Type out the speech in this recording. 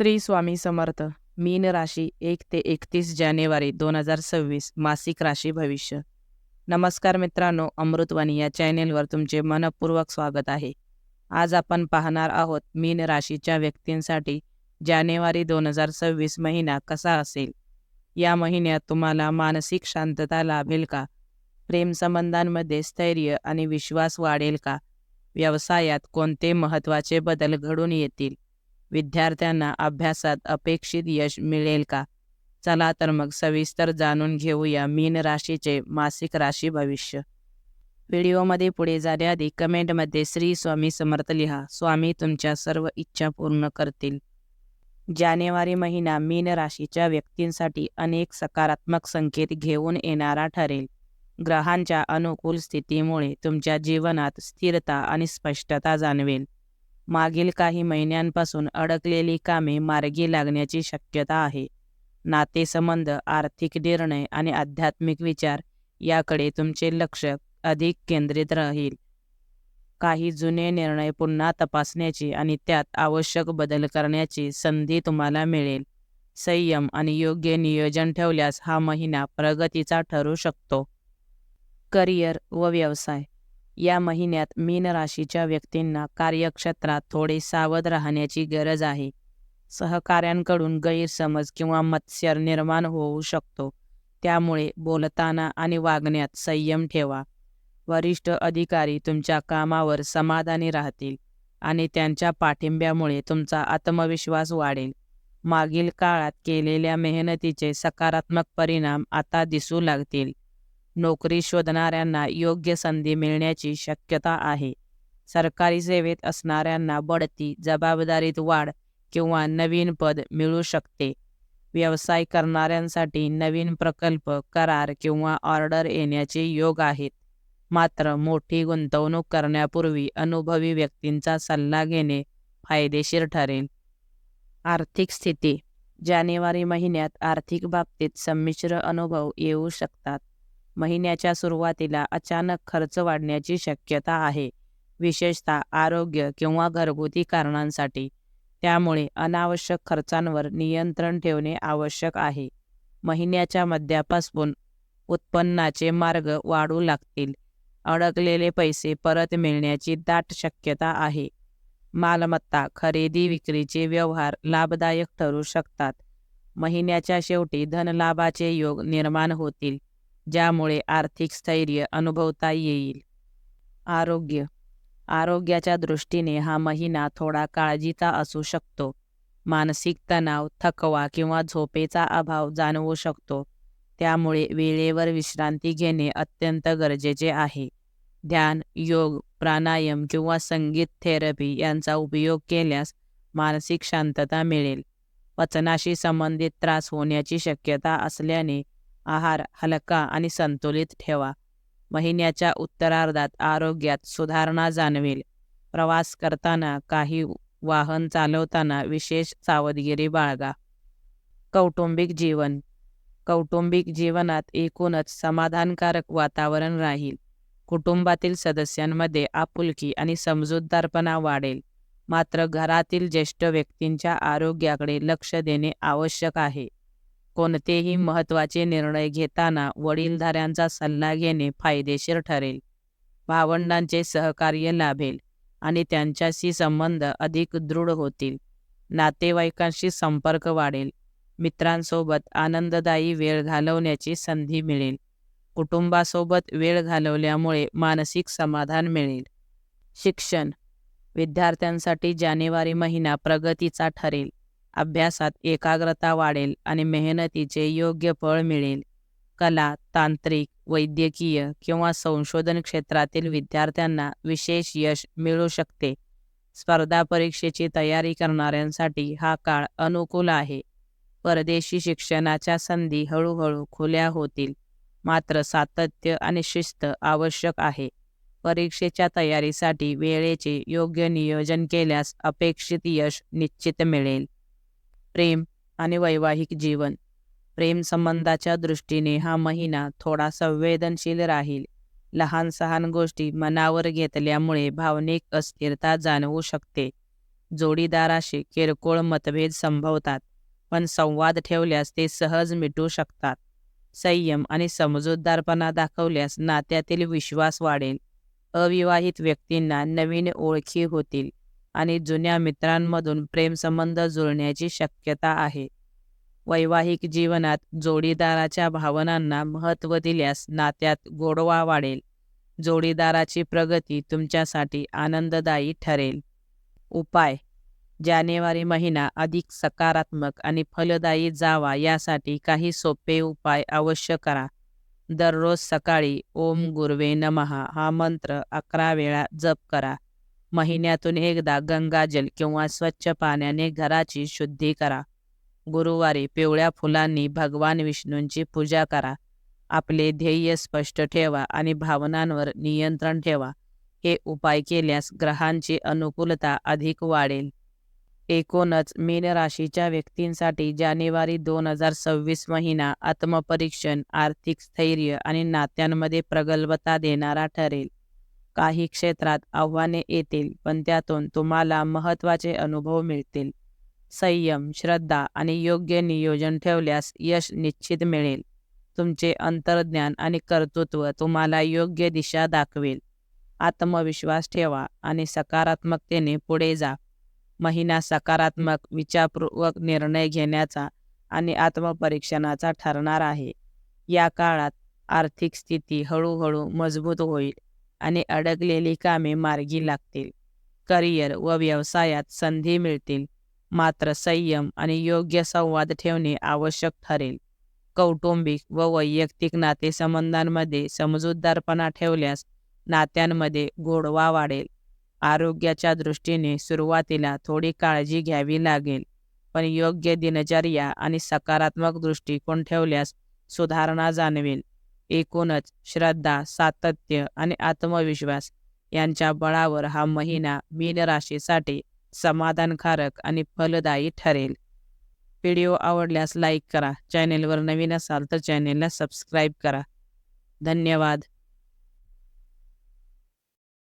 श्री स्वामी समर्थ. मीन राशी एक ते एकतीस जानेवारी दोन हजार सव्वीस. मासिक राशी भविष्य. नमस्कार मित्रांनो अमृतवाणी या चॅनेलवर तुमचे मनपूर्वक स्वागत आहे. आज आपण पाहणार आहोत मीन राशीच्या व्यक्तींसाठी जानेवारी दोन हजार सव्वीस महिना कसा असेल? या महिन्यात तुम्हाला मानसिक शांतता लाभेल का? प्रेमसंबंधांमध्ये स्थैर्य आणि विश्वास वाढेल का? व्यवसायात कोणते महत्त्वाचे बदल घडून येतील? विद्यार्थ्यांना अभ्यासात अपेक्षित यश मिळेल का? चला तर मग सविस्तर जाणून घेऊया मीन राशीचे मासिक राशी भविष्य. व्हिडिओमध्ये पुढे जाण्याआधी कमेंटमध्ये श्री स्वामी समर्थ लिहा. स्वामी तुमच्या सर्व इच्छा पूर्ण करतील. जानेवारी महिना मीन राशीच्या व्यक्तींसाठी अनेक सकारात्मक संकेत घेऊन येणारा ठरेल. ग्रहांच्या अनुकूल स्थितीमुळे तुमच्या जीवनात स्थिरता आणि स्पष्टता जाणवेल. मागील काही महिन्यांपासून अडकलेली कामे मार्गी लागण्याची शक्यता आहे. नातेसंबंध आर्थिक निर्णय आणि आध्यात्मिक विचार याकडे तुमचे लक्ष अधिक केंद्रित राहील. काही जुने निर्णय पुन्हा तपासण्याची आणि त्यात आवश्यक बदल करण्याची संधी तुम्हाला मिळेल. संयम आणि योग्य नियोजन ठेवल्यास हा महिना प्रगतीचा ठरू शकतो. करिअर व व्यवसाय. या महिन्यात मीन राशीच्या व्यक्तींना कार्यक्षेत्रात थोडे सावध राहण्याची गरज आहे. सहकाऱ्यांकडून गैरसमज किंवा मत्सर निर्माण होऊ शकतो. त्यामुळे बोलताना आणि वागण्यात संयम ठेवा. वरिष्ठ अधिकारी तुमच्या कामावर समाधानी राहतील आणि त्यांच्या पाठिंब्यामुळे तुमचा आत्मविश्वास वाढेल. मागील काळात केलेल्या मेहनतीचे सकारात्मक परिणाम आता दिसू लागतील. नोकरी शोधणाऱ्यांना योग्य संधी मिळण्याची शक्यता आहे. सरकारी सेवेत असणाऱ्यांना बढती जबाबदारीत वाढ किंवा नवीन पद मिळू शकते. व्यवसाय करणाऱ्यांसाठी नवीन प्रकल्प करार किंवा ऑर्डर येण्याचे योग आहेत. मात्र मोठी गुंतवणूक करण्यापूर्वी अनुभवी व्यक्तींचा सल्ला घेणे फायदेशीर ठरेल. आर्थिक स्थिती. जानेवारी महिन्यात आर्थिक बाबतीत संमिश्र अनुभव येऊ शकतात. महिन्याच्या सुरुवातीला अचानक खर्च वाढण्याची शक्यता आहे. विशेषतः आरोग्य किंवा घरगुती कारणांसाठी. त्यामुळे अनावश्यक खर्चांवर नियंत्रण ठेवणे आवश्यक आहे. महिन्याच्या मध्यापासून उत्पन्नाचे मार्ग वाढू लागतील. अडकलेले पैसे परत मिळण्याची दाट शक्यता आहे. मालमत्ता खरेदी विक्रीचे व्यवहार लाभदायक ठरू शकतात. महिन्याच्या शेवटी धनलाभाचे योग निर्माण होतील. ज्यामुळे आर्थिक स्थैर्य अनुभवता येईल. आरोग्य. आरोग्याच्या दृष्टीने हा महिना थोडा काळजीचा असू शकतो. मानसिक तणाव थकवा किंवा झोपेचा अभाव जाणवू शकतो. त्यामुळे वेळेवर विश्रांती घेणे अत्यंत गरजेचे आहे. ध्यान योग प्राणायाम किंवा संगीत थेरपी यांचा उपयोग केल्यास मानसिक शांतता मिळेल. पचनाशी संबंधित त्रास होण्याची शक्यता असल्याने आहार हलका आणि संतुलित ठेवा. महिन्याच्या उत्तरार्धात आरोग्यात सुधारणा जाणवेल. प्रवास करताना काही वाहन चालवताना विशेष सावधगिरी बाळगा. कौटुंबिक जीवन. कौटुंबिक जीवनात एकूणच समाधानकारक वातावरण राहील. कुटुंबातील सदस्यांमध्ये आपुलकी आणि समजूतदारपणा वाढेल. मात्र घरातील ज्येष्ठ व्यक्तींच्या आरोग्याकडे लक्ष देणे आवश्यक आहे. कोणतेही महत्त्वाचे निर्णय घेताना वडीलधाऱ्यांचा सल्ला घेणे फायदेशीर ठरेल. भावंडांचे सहकार्य लाभेल आणि त्यांच्याशी संबंध अधिक दृढ होतील. नातेवाईकांशी संपर्क वाढेल. मित्रांसोबत आनंददायी वेळ घालवण्याची संधी मिळेल. कुटुंबासोबत वेळ घालवल्यामुळे मानसिक समाधान मिळेल. शिक्षण. विद्यार्थ्यांसाठी जानेवारी महिना प्रगतीचा ठरेल. अभ्यासात एकाग्रता वाढेल आणि मेहनतीचे योग्य फळ मिळेल. कला तांत्रिक वैद्यकीय किंवा संशोधन क्षेत्रातील विद्यार्थ्यांना विशेष यश मिळू शकते. स्पर्धा परीक्षेची तयारी करणाऱ्यांसाठी हा काळ अनुकूल आहे. परदेशी शिक्षणाच्या संधी हळूहळू खुल्या होतील. मात्र सातत्य आणि शिस्त आवश्यक आहे. परीक्षेच्या तयारीसाठी वेळेचे योग्य नियोजन केल्यास अपेक्षित यश निश्चित मिळेल. प्रेम आणि वैवाहिक जीवन. प्रेम संबंधाच्या दृष्टीने हा महिना थोडा संवेदनशील राहील. लहान सहान गोष्टी मनावर घेतल्यामुळे भावनिक अस्थिरता जाणवू शकते. जोडीदाराशी किरकोळ मतभेद संभवतात पण संवाद ठेवल्यास ते सहज मिटू शकतात. संयम आणि समजूतदारपणा दाखवल्यास नात्यातील विश्वास वाढेल. अविवाहित व्यक्तींना नवीन ओळखी होतील. आणि जुन्या मित्रांमधून प्रेमसंबंध जुळण्याची शक्यता आहे. वैवाहिक जीवनात जोडीदाराच्या भावनांना महत्त्व दिल्यास नात्यात गोडवा वाढेल. जोडीदाराची प्रगती तुमच्यासाठी आनंददायी ठरेल. उपाय. जानेवारी महिना अधिक सकारात्मक आणि फलदायी जावा यासाठी काही सोपे उपाय अवश्य करा. दररोज सकाळी ओम गुर्वे नमहा हा मंत्र अकरा वेळा जप करा. महिन्यातून एकदा गंगाजल किंवा स्वच्छ पाण्याने घराची शुद्धी करा. गुरुवारी पिवळ्या फुलांनी भगवान विष्णूंची पूजा करा. आपले ध्येय स्पष्ट ठेवा आणि भावनांवर नियंत्रण ठेवा. हे उपाय केल्यास ग्रहांची अनुकूलता अधिक वाढेल. एकूणच मीन राशीच्या व्यक्तींसाठी जानेवारी दोन हजार सव्वीस महिना आत्मपरीक्षण आर्थिक स्थैर्य आणि नात्यांमध्ये प्रगल्भता देणारा ठरेल. काही क्षेत्रात आव्हाने येतील पण त्यातून तुम्हाला महत्त्वाचे अनुभव मिळतील. संयम श्रद्धा आणि योग्य नियोजन ठेवल्यास यश निश्चित मिळेल. तुमचे अंतर्ज्ञान आणि कर्तृत्व तुम्हाला योग्य दिशा दाखवेल. आत्मविश्वास ठेवा आणि सकारात्मकतेने पुढे जा. महिना सकारात्मक विचारपूर्वक निर्णय घेण्याचा आणि आत्मपरीक्षणाचा ठरणार आहे. या काळात आर्थिक स्थिती हळूहळू मजबूत होईल. आणि अडकलेली कामे मार्गी लागतील. करिअर व व्यवसायात संधी मिळतील. मात्र संयम आणि योग्य संवाद ठेवणे आवश्यक ठरेल. कौटुंबिक व वैयक्तिक नातेसंबंधांमध्ये समजूतदारपणा ठेवल्यास नात्यांमध्ये गोडवा वाढेल. आरोग्याच्या दृष्टीने सुरुवातीला थोडी काळजी घ्यावी लागेल पण योग्य दिनचर्या आणि सकारात्मक दृष्टिकोन ठेवल्यास सुधारणा जाणवेल. एकूणच श्रद्धा सातत्य आणि आत्मविश्वास यांच्या बळावर हा महिना मीन राशीसाठी समाधानकारक आणि फलदायी ठरेल. व्हिडिओ आवडल्यास लाईक करा चॅनेलवर नवीन असाल तर चॅनेलला सबस्क्राईब करा. धन्यवाद.